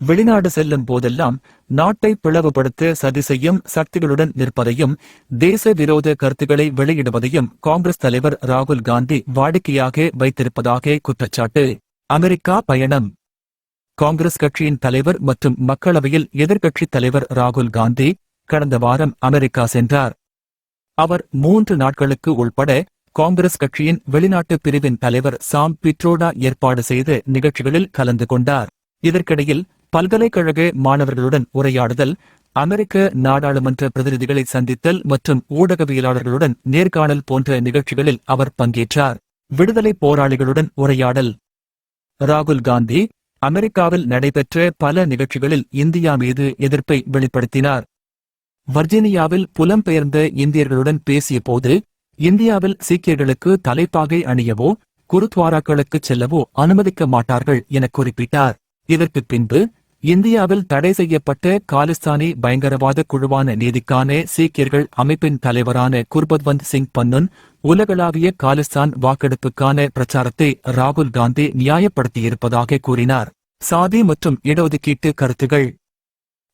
வெளிநாடு செல்லும் போதெல்லாம் நாட்டை பிளவுபடுத்த சதி செய்யும் சக்திகளுடன் நிற்பதையும் தேச விரோத கருத்துக்களை வெளியிடுவதையும் காங்கிரஸ் தலைவர் ராகுல் காந்தி வாடிக்கையாக வைத்திருப்பதாக குற்றச்சாட்டு. அமெரிக்கா பயணம். காங்கிரஸ் கட்சியின் தலைவர் மற்றும் மக்களவையில் எதிர்க்கட்சித் தலைவர் ராகுல் காந்தி கடந்த வாரம் அமெரிக்கா சென்றார். அவர் மூன்று நாட்களுக்கு உள்பட காங்கிரஸ் கட்சியின் வெளிநாட்டு பிரிவின் தலைவர் சாம் பிட்ரோடா ஏற்பாடு செய்த நிகழ்ச்சிகளில் கலந்து கொண்டார். இதற்கிடையில் பல்கலைக்கழக மாணவர்களுடன் உரையாடுதல் அமெரிக்க நாடாளுமன்ற பிரதிநிதிகளை சந்தித்தல் மற்றும் ஊடகவியலாளர்களுடன் நேர்காணல் போன்ற நிகழ்ச்சிகளில் அவர் பங்கேற்றார். விடுதலை போராளிகளுடன் உரையாடல். ராகுல் காந்தி அமெரிக்காவில் நடைபெற்ற பல நிகழ்ச்சிகளில் இந்தியா மீது எதிர்ப்பை வெளிப்படுத்தினார். வர்ஜீனியாவில் புலம்பெயர்ந்த இந்தியர்களுடன் பேசிய போது இந்தியாவில் சீக்கியர்களுக்கு தலைப்பாகை அணியவோ குருத்வாராக்களுக்கு செல்லவோ அனுமதிக்க மாட்டார்கள் என குறிப்பிட்டார். இதற்கு பின்பு இந்தியாவில் தடை செய்யப்பட்ட காலிஸ்தானி பயங்கரவாத குழுவான நீதிக்கான சீக்கியர்கள் அமைப்பின் தலைவரான குர்பத்வந்த் சிங் பன்னுன் உலகளாவிய காலிஸ்தான் வாக்கெடுப்புக்கான பிரச்சாரத்தை ராகுல் காந்தி நியாயப்படுத்தியிருப்பதாக கூறினார். சாதி மற்றும் இடஒதுக்கீட்டு கருத்துகள்.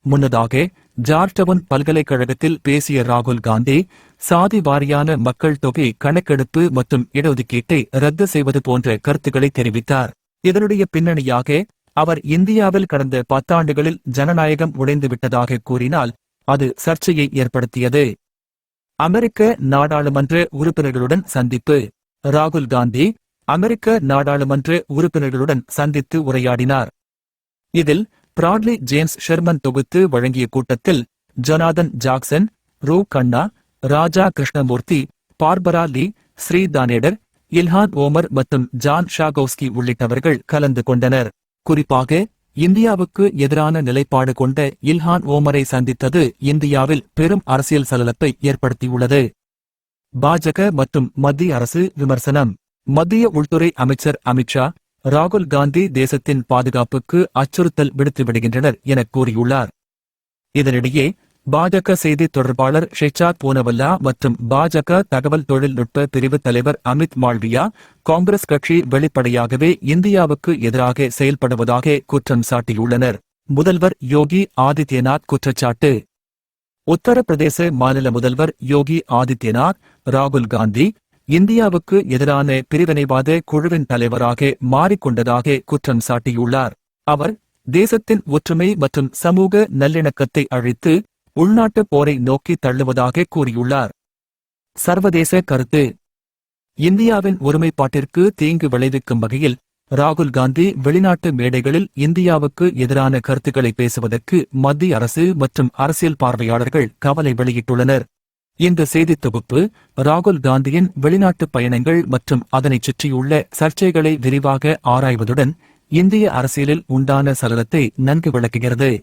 முன்னதாக ஜார்ஜ் பல்கலைக்கழகத்தில் பேசிய ராகுல் காந்தி சாதி வாரியான மக்கள் தொகை கணக்கெடுப்பு மற்றும் இடஒதுக்கீட்டை ரத்து செய்வது போன்ற கருத்துக்களை தெரிவித்தார். இதனுடைய பின்னணியாக அவர் இந்தியாவில் கடந்த பத்தாண்டுகளில் ஜனநாயகம் உடைந்துவிட்டதாக கூறினால் அது சர்ச்சையை ஏற்படுத்தியது. அமெரிக்க நாடாளுமன்ற உறுப்பினர்களுடன் சந்திப்பு. ராகுல் காந்தி அமெரிக்க நாடாளுமன்ற உறுப்பினர்களுடன் சந்தித்து உரையாடினார். இதில் பிராட்லி ஜேம்ஸ் ஷெர்மன் தொகுத்து வழங்கிய கூட்டத்தில் Jonathan Jackson Ro. Khanna Raja Krishnamoorthi Barbara Lee Shri Thanedar Ilhan Omar மற்றும் ஜான் ஷாகோஸ்கி உள்ளிட்டவர்கள் கலந்து கொண்டனர். குறிப்பாக இந்தியாவுக்கு எதிரான நிலைப்பாடு கொண்ட இல்ஹான் ஓமரை சந்தித்தது இந்தியாவில் பெரும் அரசியல் சலலத்தை ஏற்படுத்தியுள்ளது. பாஜக மற்றும் மத்திய அரசு விமர்சனம். மத்திய உள்துறை அமைச்சர் அமித்ஷா ராகுல் காந்தி தேசத்தின் பாதுகாப்புக்கு அச்சுறுத்தல் விடுத்து விடுகின்றனர் என கூறியுள்ளார். இதனிடையே பாஜக செய்தி தொடர்பாளர் ஷெச்சாத் பூனவல்லா மற்றும் பாஜக தகவல் தொழில்நுட்ப பிரிவு தலைவர் அமித் மால்வியா காங்கிரஸ் கட்சி வெளிப்படையாகவே இந்தியாவுக்கு எதிராக செயல்படுவதாக குற்றம் சாட்டியுள்ளனர். முதல்வர் யோகி ஆதித்யநாத் குற்றச்சாட்டு. உத்தரப்பிரதேச மாநில முதல்வர் யோகி ஆதித்யநாத் ராகுல் காந்தி இந்தியாவுக்கு எதிரான பிரிவினைவாத குழுவின் தலைவராக மாறிக்கொண்டதாக குற்றம் சாட்டியுள்ளார். அவர் தேசத்தின் ஒற்றுமை மற்றும் சமூக நல்லிணக்கத்தை அழித்து உள்நாட்டு போரை நோக்கி தள்ளுவதாக கூறியுள்ளார். சர்வதேச கருத்து. இந்தியாவின் ஒருமைப்பாட்டிற்கு தீங்கு விளைவிக்கும் வகையில் ராகுல் காந்தி வெளிநாட்டு மேடைகளில் இந்தியாவுக்கு எதிரான கருத்துக்களை பேசுவதற்கு மத்திய அரசு மற்றும் அரசியல் பார்வையாளர்கள் கவலை வெளியிட்டுள்ளனர். இந்த செய்தித் தொகுப்பு ராகுல் காந்தியின் வெளிநாட்டு பயணங்கள் மற்றும் அதனைச் சுற்றியுள்ள சர்ச்சைகளை விரிவாக ஆராய்வதுடன் இந்திய அரசியலில் உண்டான சலனத்தை நன்கு விளக்குகிறது.